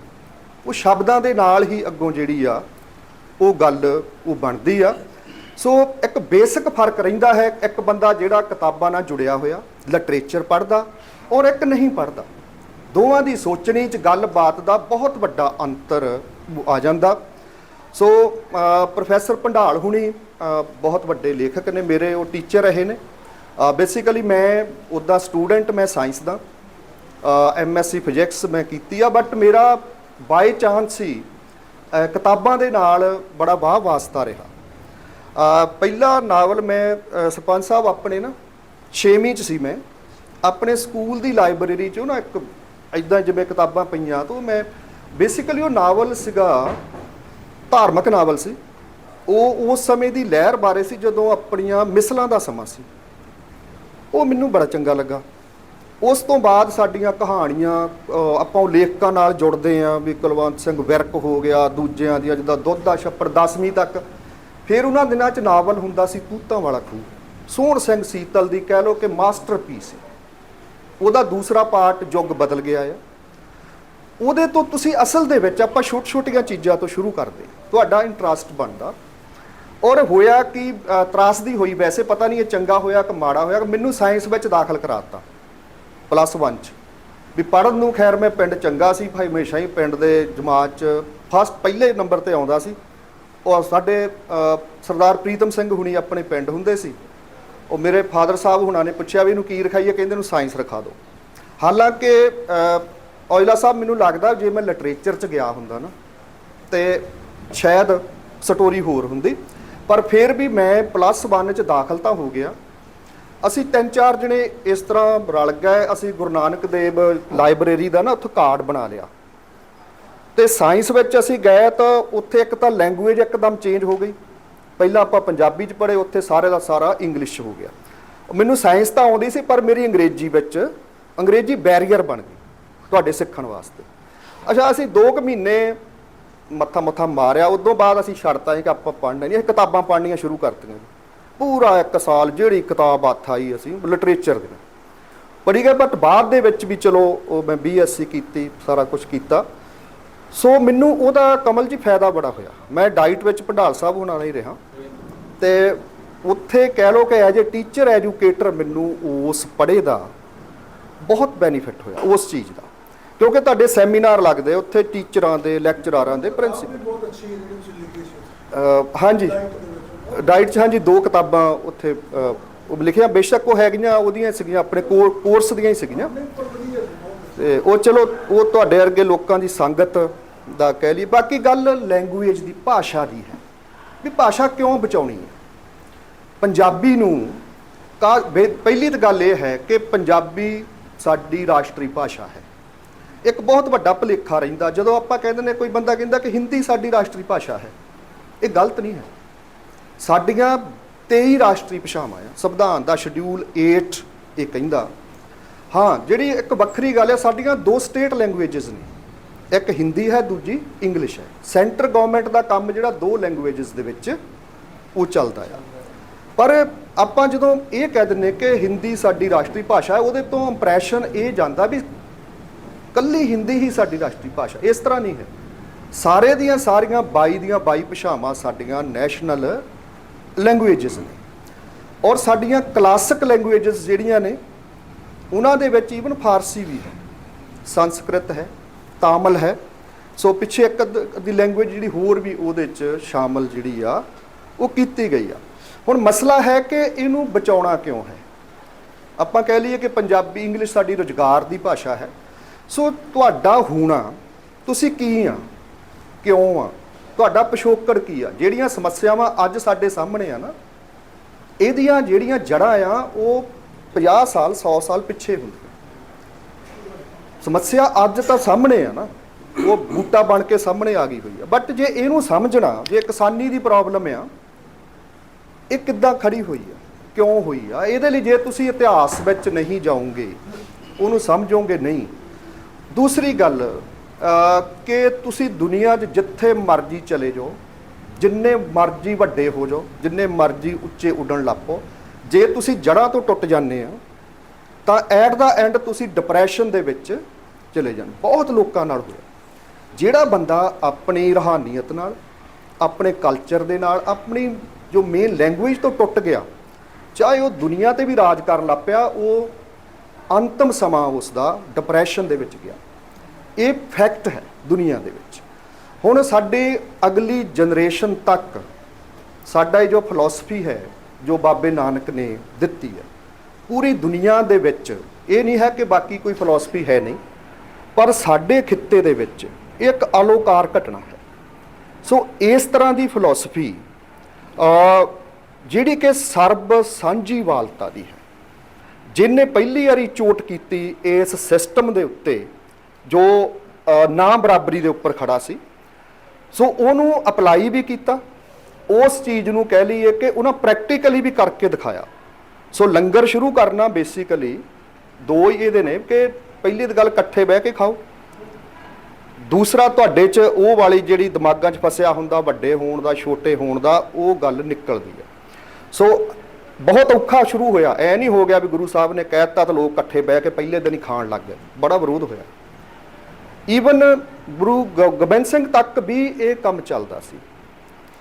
ਉਹ ਸ਼ਬਦਾਂ ਦੇ ਨਾਲ ਹੀ ਅੱਗੋਂ ਜਿਹੜੀ ਆ ਉਹ ਗੱਲ ਉਹ ਬਣਦੀ ਆ। ਸੋ ਇੱਕ ਬੇਸਿਕ ਫ਼ਰਕ ਰਹਿੰਦਾ ਹੈ, ਇੱਕ ਬੰਦਾ ਜਿਹੜਾ ਕਿਤਾਬਾਂ ਨਾਲ ਜੁੜਿਆ ਹੋਇਆ ਲਿਟਰੇਚਰ ਪੜ੍ਹਦਾ ਔਰ ਇੱਕ ਨਹੀਂ ਪੜ੍ਹਦਾ। ਦੋਵਾਂ ਦੀ ਸੋਚਣੀ ਚ ਗੱਲਬਾਤ ਦਾ ਬਹੁਤ ਵੱਡਾ ਅੰਤਰ ਆ ਜਾਂਦਾ। ਸੋ ਪ੍ਰੋਫੈਸਰ ਭੰਡਾਲ ਹੁਣੀ ਬਹੁਤ ਵੱਡੇ ਲੇਖਕ ਨੇ, ਮੇਰੇ ਉਹ ਟੀਚਰ ਰਹੇ ਨੇ। ਬੇਸਿਕਲੀ ਮੈਂ ਉੱਦਾਂ ਸਟੂਡੈਂਟ ਮੈਂ ਸਾਇੰਸ ਦਾ। ਐਮਐਸਸੀ ਫਿਜ਼ਿਕਸ ਮੈਂ ਕੀਤੀ ਆ ਬਟ ਮੇਰਾ ਬਾਈ ਚਾਂਸ ਸੀ ਕਿਤਾਬਾਂ ਦੇ ਨਾਲ ਬੜਾ ਵਾਹ ਵਾਸਤਾ ਰਿਹਾ। ਪਹਿਲਾ ਨਾਵਲ ਮੈਂ ਸਰਪੰਚ ਸਾਹਿਬ ਆਪਣੇ ਨਾ 6ਵੀਂ ਚ ਸੀ ਮੈਂ। ਆਪਣੇ ਸਕੂਲ ਦੀ ਲਾਇਬ੍ਰੇਰੀ ਚੋਂ ਨਾ ਇੱਕ ਇਦਾਂ ਜਿਵੇਂ ਕਿਤਾਬਾਂ ਪਈਆਂ ਤੋਂ ਮੈਂ ਬੇਸਿਕਲੀ ਉਹ ਨਾਵਲ ਸੀਗਾ, ਧਾਰਮਿਕ ਨਾਵਲ ਸੀ। ਉਹ ਉਸ ਸਮੇਂ ਦੀ ਲਹਿਰ ਬਾਰੇ ਸੀ ਜਦੋਂ ਆਪਣੀਆਂ ਮਿਸਲਾਂ ਦਾ ਸਮਾਂ ਸੀ। ਉਹ ਮੈਨੂੰ ਬੜਾ ਚੰਗਾ ਲੱਗਾ। ਉਸ ਤੋਂ ਬਾਅਦ ਸਾਡੀਆਂ ਕਹਾਣੀਆਂ ਆਪਾਂ ਉਹ ਲੇਖਕਾਂ ਨਾਲ ਜੁੜਦੇ ਆਂ ਵੀ ਕੁਲਵੰਤ ਸਿੰਘ ਵਿਰਕ ਹੋ ਗਿਆ, ਦੂਜਿਆਂ ਦੀਆਂ ਜਿੱਦਾਂ ਦੁੱਧ ਦਾ ਛੱਪੜ 10ਵੀਂ ਤੱਕ। ਫਿਰ ਉਹਨਾਂ ਦਿਨਾਂ 'ਚ ਨਾਵਲ ਹੁੰਦਾ ਸੀ ਤੂਤਾਂ ਵਾਲਾ ਖੂਹ। ਸੋਹਣ ਸਿੰਘ ਸੀਤਲ ਦੀ ਕਹਿ ਲਓ ਕਿ ਮਾਸਟਰਪੀਸ ਹੈ ਉਹਦਾ ਦੂਸਰਾ ਪਾਰਟ ਯੁੱਗ ਬਦਲ ਗਿਆ ਆ। ਉਹਦੇ ਤੋਂ ਤੁਸੀਂ ਅਸਲ ਦੇ ਵਿੱਚ ਆਪਾਂ ਛੋਟ-ਛੋਟੀਆਂ ਚੀਜ਼ਾਂ ਤੋਂ ਸ਼ੁਰੂ ਕਰਦੇ ਤੁਹਾਡਾ ਇੰਟਰਸਟ ਬਣਦਾ। ਔਰ ਹੋਇਆ ਕਿ ਤਰਾਸਦੀ ਹੋਈ, ਵੈਸੇ ਪਤਾ ਨਹੀਂ ਇਹ ਚੰਗਾ ਹੋਇਆ ਕਿ ਮਾੜਾ ਹੋਇਆ, ਮੈਨੂੰ ਸਾਇੰਸ ਵਿੱਚ ਦਾਖਲ ਕਰਾਤਾ। ਪਲੱਸ 1 ਚ। ਵੀ ਪੜ੍ਹਨ ਨੂੰ ਖੈਰ ਮੈਂ ਪਿੰਡ ਚੰਗਾ ਸੀ ਭਾਈ ਹਮੇਸ਼ਾ ਹੀ ਪਿੰਡ ਦੇ ਜਮਾਤ ਚ ਫਸਟ ਪਹਿਲੇ ਨੰਬਰ ਤੇ ਆਉਂਦਾ ਸੀ। ਉਹ ਸਾਡੇ ਸਰਦਾਰ ਪ੍ਰੀਤਮ ਸਿੰਘ ਹੁਣੀ ਆਪਣੇ ਪਿੰਡ ਹੁੰਦੇ ਸੀ। ਉਹ ਮੇਰੇ ਫਾਦਰ ਸਾਹਿਬ ਹੁਣਾਂ ਨੇ ਪੁੱਛਿਆ ਵੀ ਇਹਨੂੰ ਕੀ ਰਖਾਈਏ ਕਹਿੰਦੇ ਨੂੰ ਸਾਇੰਸ ਰਖਾ ਦਿਓ। ਹਾਲਾਂਕਿ ਅ, ਔਜਲਾ ਸਾਹਿਬ ਮੈਨੂੰ ਲੱਗਦਾ ਜੇ ਮੈਂ ਲਿਟਰੇਚਰ ਚ ਗਿਆ ਹੁੰਦਾ ਨਾ ਤੇ ਸ਼ਾਇਦ ਸਟੋਰੀ ਹੋਰ ਹੁੰਦੀ। ਪਰ ਫਿਰ ਵੀ ਮੈਂ ਪਲੱਸ 1 ਚ ਦਾਖਲ ਤਾਂ ਹੋ ਗਿਆ। ਅਸੀਂ ਤਿੰਨ ਚਾਰ ਜਣੇ ਇਸ ਤਰ੍ਹਾਂ ਰਲ ਗਏ, ਅਸੀਂ ਗੁਰੂ ਨਾਨਕ ਦੇਵ ਲਾਇਬ੍ਰੇਰੀ ਦਾ ਨਾ ਉੱਥੇ ਕਾਰਡ ਬਣਾ ਲਿਆ। ਤੇ ਸਾਇੰਸ ਵਿੱਚ ਅਸੀਂ ਗਏ ਤਾਂ ਉੱਥੇ ਇੱਕ ਤਾਂ ਲੈਂਗੁਏਜ ਇੱਕਦਮ ਚੇਂਜ ਹੋ ਗਈ। ਪਹਿਲਾਂ ਆਪਾਂ ਪੰਜਾਬੀ ਚ ਪੜ੍ਹੇ, ਉੱਥੇ ਸਾਰੇ ਦਾ ਸਾਰਾ ਇੰਗਲਿਸ਼ ਹੋ ਗਿਆ। ਮੈਨੂੰ ਸਾਇੰਸ ਤਾਂ ਆਉਂਦੀ ਸੀ, ਪਰ ਮੇਰੀ ਅੰਗਰੇਜ਼ੀ ਵਿੱਚ ਅੰਗਰੇਜ਼ੀ ਬੈਰੀਅਰ ਬਣ ਗਈ ਤੁਹਾਡੇ ਸਿੱਖਣ ਵਾਸਤੇ। ਅੱਛਾ, ਅਸੀਂ 2 ਕੁ ਮਹੀਨੇ ਮੱਥਾ ਮੱਥਾ ਮਾਰਿਆ, ਉਦੋਂ ਬਾਅਦ ਅਸੀਂ ਛੱਡਤਾ ਕਿ ਆਪਾਂ ਪੜ੍ਹਨਾ ਨਹੀਂ ਅਸੀਂ ਕਿਤਾਬਾਂ ਪੜ੍ਹਨੀਆਂ ਸ਼ੁਰੂ ਕਰਤੀਆਂ। ਪੂਰਾ ਇੱਕ ਸਾਲ ਜਿਹੜੀ ਕਿਤਾਬ ਹੱਥ ਆਈ ਅਸੀਂ ਲਿਟਰੇਚਰ ਦੇ। ਪੜ੍ਹੀ ਗਏ ਬਟ ਬਾਅਦ ਦੇ ਵਿੱਚ ਵੀ ਚਲੋ ਉਹ ਮੈਂ ਬੀਐਸਸੀ ਕੀਤੀ ਸਾਰਾ ਕੁਝ ਕੀਤਾ। ਸੋ ਮੈਨੂੰ ਉਹਦਾ ਕਮਲ ਜੀ ਫਾਇਦਾ ਬੜਾ ਹੋਇਆ। ਮੈਂ ਡਾਈਟ ਵਿੱਚ ਭੰਡਾਲ ਸਾਹਿਬ ਹੋਣਾ ਨਹੀਂ ਰਿਹਾ। ਤੇ ਉੱਥੇ ਕਹਿ ਲੋ ਕਿ ਐਜ ਅ ਟੀਚਰ ਐਜੂਕੇਟਰ ਮੈਨੂੰ ਉਸ ਪੜ੍ਹੇ ਦਾ ਬਹੁਤ ਬੈਨੀਫਿਟ ਹੋਇਆ ਉਸ ਚੀਜ਼ ਦਾ। ਕਿਉਂਕਿ ਤੁਹਾਡੇ ਸੈਮੀਨਾਰ ਲੱਗਦੇ ਉੱਥੇ ਟੀਚਰਾਂ ਦੇ ਲੈਕਚਰਾਰਾਂ ਦੇ ਪ੍ਰਿੰਸੀਪਲ ਬਹੁਤ ਅੱਛੀ ਜਿਹੜੀ ਤੁਸੀਂ ਲਿਖੀ ਸੀ। ਹਾਂਜੀ। ਡਾਈਟ 'ਚ ਹਾਂਜੀ ਦੋ ਕਿਤਾਬਾਂ ਉੱਥੇ ਉਹ ਲਿਖੀਆਂ, ਬੇਸ਼ੱਕ ਉਹ ਹੈਗੀਆਂ, ਉਹਦੀਆਂ ਸੀਗੀਆਂ, ਆਪਣੇ ਕੋਰਸ ਦੀਆਂ ਹੀ ਸੀਗੀਆਂ। ਨਹੀਂ ਤੇ ਉਹ ਚਲੋ, ਉਹ ਤੁਹਾਡੇ ਵਰਗੇ ਲੋਕਾਂ ਦੀ ਸੰਗਤ ਦਾ ਕਹਿ ਲਈ ਬਾਕੀ ਗੱਲ ਲੈਂਗੁਏਜ ਦੀ, ਭਾਸ਼ਾ ਦੀ ਹੈ। ਵੀ ਭਾਸ਼ਾ ਕਿਉਂ ਬਚਾਉਣੀ ਹੈ? ਪੰਜਾਬੀ ਨੂੰ ਕਾ- ਬੇ- ਪਹਿਲੀ ਤਾਂ ਗੱਲ ਇਹ ਹੈ ਕਿ ਪੰਜਾਬੀ ਸਾਡੀ ਰਾਸ਼ਟਰੀ ਭਾਸ਼ਾ ਹੈ। ਇੱਕ ਬਹੁਤ ਵੱਡਾ ਭੁਲੇਖਾ ਰਹਿੰਦਾ, ਜਦੋਂ ਆਪਾਂ ਕਹਿੰਦੇ ਨੇ, ਕੋਈ ਬੰਦਾ ਕਹਿੰਦਾ ਕਿ ਹਿੰਦੀ ਸਾਡੀ ਰਾਸ਼ਟਰੀ ਭਾਸ਼ਾ ਹੈ। ਇਹ ਗਲਤ ਨਹੀਂ ਹੈ। ਸਾਡੀਆਂ 23 ਰਾਸ਼ਟਰੀ ਭਾਸ਼ਾਵਾਂ ਆ। ਸੰਵਿਧਾਨ ਦਾ ਸ਼ਡਿਊਲ 8 ਇਹ ਕਹਿੰਦਾ, ਹਾਂ, ਜਿਹੜੀ ਇੱਕ ਵੱਖਰੀ ਗੱਲ ਹੈ ਸਾਡੀਆਂ ਦੋ ਸਟੇਟ ਲੈਂਗੁਏਜਸ ਨੇ। ਇੱਕ ਹਿੰਦੀ ਹੈ, ਦੂਜੀ ਇੰਗਲਿਸ਼ ਹੈ। ਸੈਂਟਰ ਗਵਰਨਮੈਂਟ ਦਾ ਕੰਮ ਜਿਹੜਾ ਦੋ ਲੈਂਗੁਏਜਸ ਦੇ ਵਿੱਚ, ਉਹ ਚੱਲਦਾ ਆ। ਪਰ ਆਪਾਂ ਜਦੋਂ ਇਹ ਕਹਿ ਦਿੰਨੇ ਕਿ ਹਿੰਦੀ ਸਾਡੀ ਰਾਸ਼ਟਰੀ ਭਾਸ਼ਾ ਹੈ, ਉਹਦੇ ਤੋਂ ਇੰਪ੍ਰੈਸ਼ਨ ਇਹ ਜਾਂਦਾ ਵੀ ਕੱਲੀ ਹਿੰਦੀ ਹੀ ਸਾਡੀ ਰਾਸ਼ਟਰੀ ਭਾਸ਼ਾ, ਇਸ ਤਰ੍ਹਾਂ ਨਹੀਂ ਹੈ। ਸਾਰੇ ਦੀਆਂ ਸਾਰੀਆਂ 22 ਦੀਆਂ 22 ਭਾਸ਼ਾਵਾਂ ਸਾਡੀਆਂ ਨੈਸ਼ਨਲ ਲੈਂਗੁਏਜਸ ਨੇ। ਔਰ ਸਾਡੀਆਂ ਕਲਾਸਿਕ ਲੈਂਗੁਏਜਸ ਜਿਹੜੀਆਂ ਨੇ, ਉਹਨਾਂ ਦੇ ਵਿੱਚ ਈਵਨ ਫਾਰਸੀ ਵੀ ਹੈ। ਸੰਸਕ੍ਰਿਤ ਹੈ, ਤਾਮਿਲ ਹੈ। ਸੋ ਪਿੱਛੇ ਇੱਕ ਅੱਧ- ਅੱਧੀ ਲੈਂਗੁਏਜ ਜਿਹੜੀ ਹੋਰ ਵੀ ਉਹਦੇ ਚ ਸ਼ਾਮਲ ਜਿਹੜੀ ਆ, ਉਹ ਕੀਤੀ ਗਈ ਆ। ਹੁਣ ਮਸਲਾ ਹੈ ਕਿ ਇਹਨੂੰ ਬਚਾਉਣਾ ਕਿਉਂ ਹੈ? ਆਪਾਂ ਕਹਿ ਲਈਏ ਕਿ ਪੰਜਾਬੀ ਇੰਗਲਿਸ਼ ਸਾਡੀ ਰੁਜ਼ਗਾਰ ਦੀ ਭਾਸ਼ਾ ਹੈ। ਸੋ ਤੁਹਾਡਾ ਹੋਣਾ, ਤੁਸੀਂ ਕੀ ਆ? ਕਿਉਂ ਆ? ਤੁਹਾਡਾ ਪਿਛੋਕੜ ਕੀ ਆ? ਜਿਹੜੀਆਂ ਸਮੱਸਿਆਵਾਂ ਅੱਜ ਸਾਡੇ ਸਾਹਮਣੇ ਆ ਨਾ, ਇਹਦੀਆਂ ਜਿਹੜੀਆਂ ਜੜ੍ਹਾਂ ਆ, ਉਹ 50 ਸਾਲ 100 ਸਾਲ ਪਿੱਛੇ ਹੁੰਦੀਆਂ। ਸਮੱਸਿਆ ਅੱਜ ਤਾਂ ਸਾਹਮਣੇ ਆ ਨਾ, ਉਹ ਬੂਟਾ ਬਣ ਕੇ ਸਾਹਮਣੇ ਆ ਗਈ ਹੋਈ ਆ। ਬਟ ਜੇ ਇਹਨੂੰ ਸਮਝਣਾ, ਜੇ ਕਿਸਾਨੀ ਦੀ ਪ੍ਰੋਬਲਮ ਆ, ਇਹ ਕਿੱਦਾਂ ਖੜੀ ਹੋਈ ਆ? ਕਿਉਂ ਹੋਈ ਆ? ਇਹਦੇ ਲਈ ਜੇ ਤੁਸੀਂ ਇਤਿਹਾਸ ਵਿੱਚ ਨਹੀਂ ਜਾਓਗੇ, ਉਹਨੂੰ ਸਮਝੋਗੇ ਨਹੀਂ। ਦੂਸਰੀ ਗੱਲ ਕਿ ਤੁਸੀਂ ਦੁਨੀਆ 'ਚ ਜਿੱਥੇ ਮਰਜ਼ੀ ਚਲੇ ਜਾਓ, ਜਿੰਨੇ ਮਰਜ਼ੀ ਵੱਡੇ ਹੋ ਜਾਓ, ਜਿੰਨੇ ਮਰਜ਼ੀ ਉੱਚੇ ਉੱਡਣ ਲੱਪੋ ਜੇ ਤੁਸੀਂ ਜੜ੍ਹਾਂ ਤੋਂ ਟੁੱਟ ਜਾਂਦੇ ਆ, ਤਾਂ ਐਟ ਦਾ ਐਂਡ ਤੁਸੀਂ ਡਿਪਰੈਸ਼ਨ ਦੇ ਵਿੱਚ ਚਲੇ ਜਾਂਦੇ, ਬਹੁਤ ਲੋਕਾਂ ਨਾਲ ਹੋਇਆ। ਜਿਹੜਾ ਬੰਦਾ ਆਪਣੀ ਰਹਾਨੀਅਤ ਨਾਲ, ਆਪਣੇ ਕਲਚਰ ਦੇ ਨਾਲ, ਆਪਣੀ ਜੋ ਮੇਨ ਲੈਂਗੁਏਜ ਤੋਂ ਟੁੱਟ ਗਿਆ, ਚਾਹੇ ਉਹ ਦੁਨੀਆ ਤੇ ਵੀ ਰਾਜ ਕਰਨ ਲੱਗ ਪਿਆ, ਉਹ ਅੰਤਮ ਸਮਾਂ ਉਸ ਦਾ ਡਿਪਰੈਸ਼ਨ ਦੇ ਵਿੱਚ ਗਿਆ। ਇਹ ਫੈਕਟ ਹੈ ਦੁਨੀਆ ਦੇ ਵਿੱਚ। ਹੁਣ ਸਾਡੇ ਅਗਲੀ ਜਨਰੇਸ਼ਨ ਤੱਕ ਸਾਡਾ ਇਹ ਜੋ ਫਿਲਾਸਫੀ ਹੈ, ਜੋ ਬਾਬੇ ਨਾਨਕ ਨੇ ਦਿੱਤੀ ਹੈ, ਪੂਰੀ ਦੁਨੀਆ ਦੇ ਵਿੱਚ ਇਹ ਨਹੀਂ ਹੈ ਕਿ ਬਾਕੀ ਕੋਈ ਫਿਲਾਸਫੀ ਹੈ ਨਹੀਂ, ਪਰ ਸਾਡੇ ਖਿੱਤੇ ਦੇ ਵਿੱਚ ਇਹ ਇੱਕ ਅਲੋਕਾਰ ਘਟਨਾ ਹੈ। ਸੋ ਇਸ ਤਰ੍ਹਾਂ ਦੀ ਫਿਲਾਸਫੀ ਜਿਹੜੀ ਕਿ ਸਰਬ ਸਾਂਝੀਵਾਲਤਾ ਦੀ ਹੈ। ਜਿਨੇ ਪਹਿਲੀ ਵਾਰੀ ਚੋਟ ਕੀਤੀ ਇਸ ਸਿਸਟਮ ਦੇ ਉੱਤੇ ਜੋ ਨਾ ਬਰਾਬਰੀ ਦੇ ਉੱਪਰ ਖੜਾ ਸੀ। ਸੋ ਉਹਨੂੰ ਅਪਲਾਈ ਵੀ ਕੀਤਾ। ਉਸ ਚੀਜ਼ ਨੂੰ ਕਹਿ ਲਈਏ ਕਿ ਉਹਨਾਂ ਪ੍ਰੈਕਟੀਕਲੀ ਵੀ ਕਰਕੇ ਦਿਖਾਇਆ। ਸੋ ਲੰਗਰ ਸ਼ੁਰੂ ਕਰਨਾ ਬੇਸਿਕਲੀ ਦੋ ਹੀ ਇਹਦੇ ਨੇ ਕਿ ਪਹਿਲੀ ਤਾਂ ਗੱਲ ਇਕੱਠੇ ਬਹਿ ਕੇ ਖਾਓ। ਦੂਸਰਾ ਤੁਹਾਡੇ 'ਚ ਉਹ ਵਾਲੀ ਜਿਹੜੀ ਦਿਮਾਗਾਂ 'ਚ ਫਸਿਆ ਹੁੰਦਾ, ਵੱਡੇ ਹੋਣ ਦਾ, ਛੋਟੇ ਹੋਣ ਦਾ, ਉਹ ਗੱਲ ਨਿਕਲਦੀ ਹੈ। ਸੋ ਬਹੁਤ ਔਖਾ ਸ਼ੁਰੂ ਹੋਇਆ। ਐ ਨਹੀਂ ਹੋ ਗਿਆ ਵੀ ਗੁਰੂ ਸਾਹਿਬ ਨੇ ਕਹਿ ਦਿੱਤਾ ਤਾਂ ਲੋਕ ਇਕੱਠੇ ਬਹਿ ਕੇ ਪਹਿਲੇ ਦਿਨ ਹੀ ਖਾਣ ਲੱਗ ਗਏ। ਬੜਾ ਵਿਰੋਧ ਹੋਇਆ। ਈਵਨ ਗੁਰੂ ਗ- ਗੋਬਿੰਦ ਸਿੰਘ ਤੱਕ ਵੀ ਇਹ ਕੰਮ ਚੱਲਦਾ ਸੀ।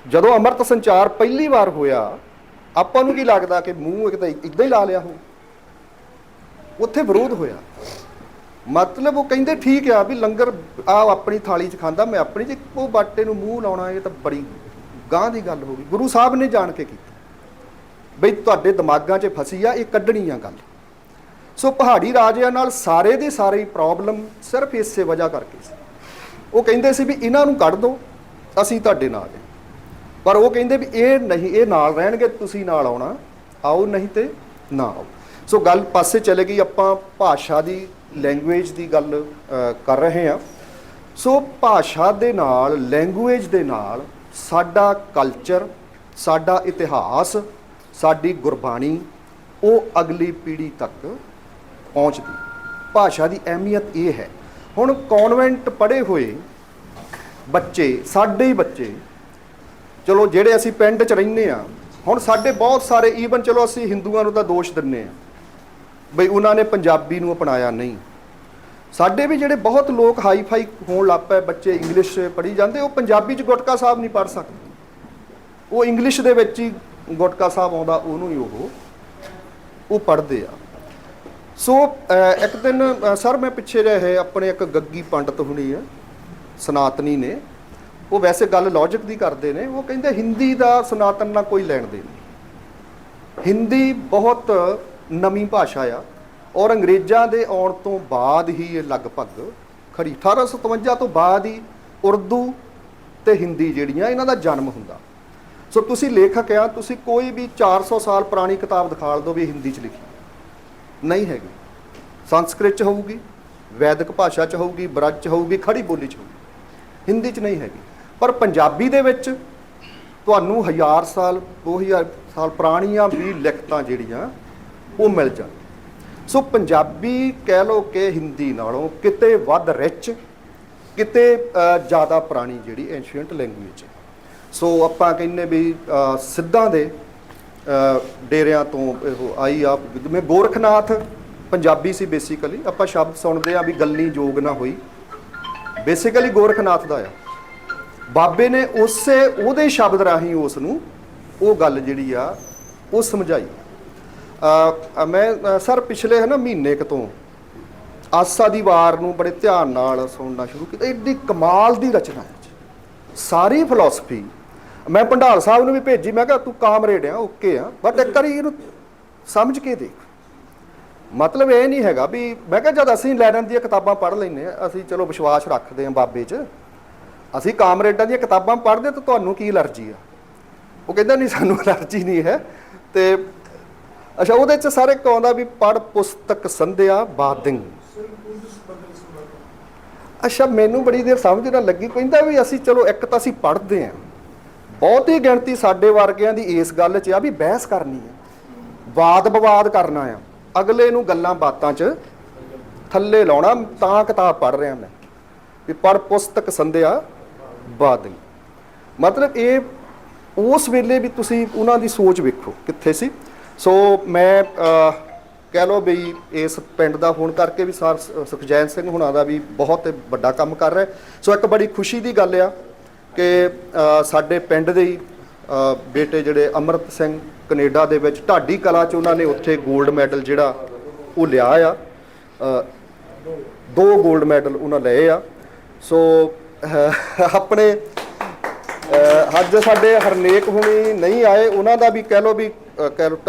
ਜਦੋਂ ਅੰਮ੍ਰਿਤ ਸੰਚਾਰ ਪਹਿਲੀ ਵਾਰ ਹੋਇਆ, ਆਪਾਂ ਨੂੰ ਕੀ ਲੱਗਦਾ ਕਿ ਮੂੰਹ ਇੱਕ ਤਾਂ ਇਦਾਂ ਹੀ ਲਾ ਲਿਆ ਹੋ ਉੱਥੇ ਵਿਰੋਧ ਹੋਇਆ। ਮਤਲਬ ਉਹ ਕਹਿੰਦੇ ਠੀਕ ਆ ਵੀ ਲੰਗਰ ਆ ਆਪਣੀ ਥਾਲੀ 'ਚ ਖਾਂਦਾ, ਮੈਂ ਆਪਣੀ 'ਚ ਉਹ ਬਾਟੇ ਨੂੰ ਮੂੰਹ ਲਾਉਣਾ, ਇਹ ਤਾਂ ਬੜੀ ਗਾਂ ਦੀ ਗੱਲ ਹੋ ਗਈ। ਗੁਰੂ ਸਾਹਿਬ ਨੇ ਜਾਣ ਕੇ ਕੀਤੀ। ਬਈ ਤੁਹਾਡੇ ਦਿਮਾਗਾਂ 'ਚ ਫਸੀ ਆ, ਇਹ ਕੱਢਣੀ ਆ ਗੱਲ। ਸੋ ਪਹਾੜੀ ਰਾਜਿਆਂ ਨਾਲ ਸਾਰੇ ਦੇ ਸਾਰੇ ਪ੍ਰੋਬਲਮ ਸਿਰਫ ਇਸੇ ਵਜ੍ਹਾ ਕਰਕੇ ਸੀ। ਉਹ ਕਹਿੰਦੇ ਸੀ ਵੀ ਇਹਨਾਂ ਨੂੰ ਕੱਢ ਦਿਓ ਅਸੀਂ ਤੁਹਾਡੇ ਨਾਲ ਹਾਂ। ਪਰ ਉਹ ਕਹਿੰਦੇ ਵੀ ਇਹ ਨਹੀਂ, ਇਹ ਨਾਲ ਰਹਿਣਗੇ, ਤੁਸੀਂ ਨਾਲ ਆਉਣਾ, ਆਓ ਨਹੀਂ ਤੇ ਨਾ ਆਓ। ਸੋ ਗੱਲ ਪਾਸੇ ਚਲੇ ਗਈ, ਆਪਾਂ ਭਾਸ਼ਾ ਦੀ ਲੈਂਗੁਏਜ ਦੀ ਗੱਲ ਕਰ ਰਹੇ ਹਾਂ। ਸੋ ਭਾਸ਼ਾ ਦੇ ਨਾਲ ਲੈਂਗੁਏਜ ਦੇ ਨਾਲ ਸਾਡਾ ਕਲਚਰ ਸਾਡਾ ਇਤਿਹਾਸ, ਸਾਡੀ ਗੁਰਬਾਣੀ, ਉਹ ਅਗਲੀ ਪੀੜ੍ਹੀ ਤੱਕ ਪਹੁੰਚਦੀ। ਭਾਸ਼ਾ ਦੀ ਅਹਿਮੀਅਤ ਇਹ ਹੈ। ਹੁਣ ਕਨਵੈਂਟ ਪੜ੍ਹੇ ਹੋਏ ਬੱਚੇ, ਸਾਡੇ ਹੀ ਬੱਚੇ, ਚਲੋ ਜਿਹੜੇ ਅਸੀਂ ਪਿੰਡ 'ਚ ਰਹਿੰਦੇ ਆ ਹੁਣ ਸਾਡੇ ਬਹੁਤ ਸਾਰੇ ਈਵਨ ਚਲੋ ਅਸੀਂ ਹਿੰਦੂਆਂ ਨੂੰ ਤਾਂ ਦੋਸ਼ ਦਿੰਨੇ ਆ ਬਈ ਉਹਨਾਂ ਨੇ ਪੰਜਾਬੀ ਨੂੰ ਅਪਣਾਇਆ ਨਹੀਂ। ਸਾਡੇ ਵੀ ਜਿਹੜੇ ਬਹੁਤ ਲੋਕ ਹਾਈ ਫਾਈ ਹੋਣ ਲੱਗ ਪਏ, ਬੱਚੇ ਇੰਗਲਿਸ਼ ਪੜ੍ਹੀ ਜਾਂਦੇ, ਉਹ ਪੰਜਾਬੀ 'ਚ ਗੁਟਕਾ ਸਾਹਿਬ ਨਹੀਂ ਪੜ੍ਹ ਸਕਦੇ। ਉਹ ਇੰਗਲਿਸ਼ ਦੇ ਵਿੱਚ ਹੀ ਗੁਟਕਾ ਸਾਹਿਬ ਆਉਂਦਾ, ਉਹਨੂੰ ਹੀ ਉਹ ਉਹ ਪੜ੍ਹਦੇ ਆ। ਸੋ ਇੱਕ ਦਿਨ ਸਰ ਮੈਂ ਪਿੱਛੇ ਰਹੇ ਆਪਣੇ ਇੱਕ ਗੱਗੀ ਪੰਡਤ ਹੁਣੀ ਆ, ਸਨਾਤਨੀ ਨੇ, ਉਹ ਵੈਸੇ ਗੱਲ ਲੌਜੀਕ ਦੀ ਕਰਦੇ ਨੇ, ਉਹ ਕਹਿੰਦੇ ਹਿੰਦੀ ਦਾ ਸਨਾਤਨ ਨਾਲ ਕੋਈ ਲੈਣ ਦੇਣ ਨਹੀਂ। ਹਿੰਦੀ ਬਹੁਤ ਨਵੀਂ ਭਾਸ਼ਾ ਆ, ਔਰ ਅੰਗਰੇਜ਼ਾਂ ਦੇ ਆਉਣ ਤੋਂ ਬਾਅਦ ਹੀ ਇਹ ਲਗਭਗ ਖੜੀ 1857 ਤੋਂ ਬਾਅਦ ਹੀ ਉਰਦੂ ਤੇ ਹਿੰਦੀ ਜਿਹੜੀਆਂ, ਇਹਨਾਂ ਦਾ ਜਨਮ ਹੁੰਦਾ। ਸੋ ਤੁਸੀਂ ਲੇਖਕ ਆ, ਤੁਸੀਂ ਕੋਈ ਵੀ 400 ਸਾਲ ਪੁਰਾਣੀ ਕਿਤਾਬ ਦਿਖਾ ਦਿਓ ਵੀ ਹਿੰਦੀ 'ਚ ਲਿਖੀ। ਨਹੀਂ ਹੈਗੀ। ਸੰਸਕ੍ਰਿਤ 'ਚ ਹੋਊਗੀ ਵੈਦਿਕ ਭਾਸ਼ਾ 'ਚ ਹੋਊਗੀ ਬ੍ਰਜ 'ਚ ਹੋਊਗੀ ਖੜੀ ਬੋਲੀ 'ਚ ਹੋਊਗੀ। ਹਿੰਦੀ 'ਚ ਨਹੀਂ ਹੈਗੀ। ਪਰ ਪੰਜਾਬੀ ਦੇ ਵਿੱਚ ਤੁਹਾਨੂੰ ਹਜ਼ਾਰ ਸਾਲ 2000 ਸਾਲ ਪੁਰਾਣੀਆਂ ਵੀ ਲਿਖਤਾਂ ਜਿਹੜੀਆਂ ਉਹ ਮਿਲ ਜਾਣ। ਸੋ ਪੰਜਾਬੀ ਕਹਿ ਲੋ ਕਿ ਹਿੰਦੀ ਨਾਲੋਂ ਕਿਤੇ ਵੱਧ ਰਿਚ ਕਿਤੇ ਜ਼ਿਆਦਾ ਪੁਰਾਣੀ ਜਿਹੜੀ ਐਂਸ਼ੀਅੰਟ ਲੈਂਗੁਏਜ ਹੈ। ਸੋ ਆਪਾਂ ਕਹਿੰਨੇ ਵੀ ਅ, ਸਿੱਧਾਂ ਦੇ ਡੇਰਿਆਂ ਤੋਂ ਉਹ ਆਈ ਆ। ਜਿਵੇਂ ਗੋਰਖਨਾਥ ਪੰਜਾਬੀ ਸੀ ਬੇਸਿਕਲੀ ਆਪਾਂ ਸ਼ਬਦ ਸੁਣਦੇ ਆ ਵੀ ਗੱਲੀ ਜੋਗ ਨਾ ਹੋਈ। ਬੇਸਿਕਲੀ ਗੋਰਖਨਾਥ ਦਾ ਆ। ਬਾਬੇ ਨੇ ਉਸੇ, ਉਹਦੇ ਸ਼ਬਦ ਰਾਹੀਂ ਉਸ ਨੂੰ ਉਹ ਗੱਲ ਜਿਹੜੀ ਆ, ਉਹ ਸਮਝਾਈ। ਅ ਮੈਂ ਸਰ ਪਿਛਲੇ ਹੈ ਨਾ ਮਹੀਨੇ ਕੁ ਤੋਂ ਆਸਾ ਦੀ ਵਾਰ ਨੂੰ ਬੜੇ ਧਿਆਨ ਨਾਲ ਸੁਣਨਾ ਸ਼ੁਰੂ ਕੀਤਾ। ਏਡੀ ਕਮਾਲ ਦੀ ਰਚਨਾ। ਹੈ ਸਾਰੀ ਫਿਲਾਸਫੀ ਮੈਂ ਭੰਡਾਲ ਸਾਹਿਬ ਨੂੰ ਵੀ ਭੇਜੀ, ਮੈਂ ਕਿਹਾ ਤੂੰ ਕਾਮਰੇਡ ਆ ਓਕੇ ਆ ਬਟ ਇੱਕ ਵਾਰੀ ਇਹਨੂੰ ਸਮਝ ਕੇ ਦੇਖ। ਮਤਲਬ ਇਹ ਨਹੀਂ ਹੈਗਾ ਵੀ, ਮੈਂ ਕਿਹਾ ਜਦ ਅਸੀਂ ਲੈਣਨ ਦੀਆਂ ਕਿਤਾਬਾਂ ਪੜ੍ਹ ਲੈਂਦੇ ਆ ਅਸੀਂ ਚਲੋ ਵਿਸ਼ਵਾਸ ਰੱਖਦੇ ਆ ਬਾਬੇ 'ਚ, ਅਸੀਂ ਕਾਮਰੇਡਾਂ ਦੀਆਂ ਕਿਤਾਬਾਂ ਪੜ੍ਹਦੇ ਤਾਂ ਤੁਹਾਨੂੰ ਕੀ ਅਲਰਜੀ ਆ? ਉਹ ਕਹਿੰਦਾ ਨਹੀਂ, ਸਾਨੂੰ ਅਲਰਜੀ ਨਹੀਂ ਹੈ। ਤੇ ਅੱਛਾ, ਉਹਦੇ 'ਚ ਸਾਰੇ ਇੱਕ ਆਉਂਦਾ ਵੀ ਪੜ ਪੁਸਤਕ ਸੰਧਿਆ ਬਾਦਿੰਗ ਅੱਛਾ, ਮੈਨੂੰ ਬੜੀ ਦੇਰ ਸਮਝ ਨਾ ਲੱਗੀ, ਕਹਿੰਦਾ ਵੀ ਅਸੀਂ ਚਲੋ ਇੱਕ ਤਾਂ ਅਸੀਂ ਪੜ੍ਹਦੇ ਆਂ ਬਹੁਤੀ ਗਿਣਤੀ ਸਾਡੇ ਵਰਗਿਆਂ ਦੀ ਇਸ ਗੱਲ 'ਚ ਆ ਵੀ ਬਹਿਸ ਕਰਨੀ ਹੈ। ਵਾਦ ਵਿਵਾਦ ਕਰਨਾ ਆ। ਅਗਲੇ ਨੂੰ ਗੱਲਾਂ ਬਾਤਾਂ 'ਚ ਥੱਲੇ ਲਾਉਣਾ, ਤਾਂ ਕਿਤਾਬ ਪੜ੍ਹ ਰਿਹਾ ਮੈਂ ਵੀ ਪੜ ਪੁਸਤਕ ਸੰਧਿਆ ਬਾਦਲ ਮਤਲਬ ਇਹ ਉਸ ਵੇਲੇ ਵੀ ਤੁਸੀਂ ਉਹਨਾਂ ਦੀ ਸੋਚ ਵੇਖੋ ਕਿੱਥੇ ਸੀ। ਸੋ ਮੈਂ ਕਹਿ ਲਓ ਵੀ ਇਸ ਪਿੰਡ ਦਾ ਹੋਣ ਕਰਕੇ ਵੀ ਸਰ ਸੁਖਜੈਨ ਸਿੰਘ ਹੁਣਾਂ ਦਾ ਵੀ ਬਹੁਤ ਵੱਡਾ ਕੰਮ ਕਰ ਰਿਹਾ। ਸੋ ਇੱਕ ਬੜੀ ਖੁਸ਼ੀ ਦੀ ਗੱਲ ਆ ਕਿ ਸਾਡੇ ਪਿੰਡ ਦੇ ਹੀ ਬੇਟੇ ਜਿਹੜੇ ਅਮਰਤ ਸਿੰਘ ਕੈਨੇਡਾ ਦੇ ਵਿੱਚ ਢਾਡੀ ਕਲਾ ਚ ਉਹਨਾਂ ਨੇ ਉੱਥੇ 골ਡ ਮੈਡਲ ਜਿਹੜਾ ਉਹ ਲਿਆ ਆ। ਦੋ 골ਡ ਮੈਡਲ ਉਹਨਾਂ ਲਏ ਆ। ਸੋ ਆਪਣੇ ਅੱਜ ਸਾਡੇ ਹਰਨੇਕ ਹੁਣੀ ਨਹੀਂ ਆਏ, ਉਹਨਾਂ ਦਾ ਵੀ ਕਹਿ ਲਓ ਵੀ ਕਹਿ ਲਓ ਤੁਹਾਡੇ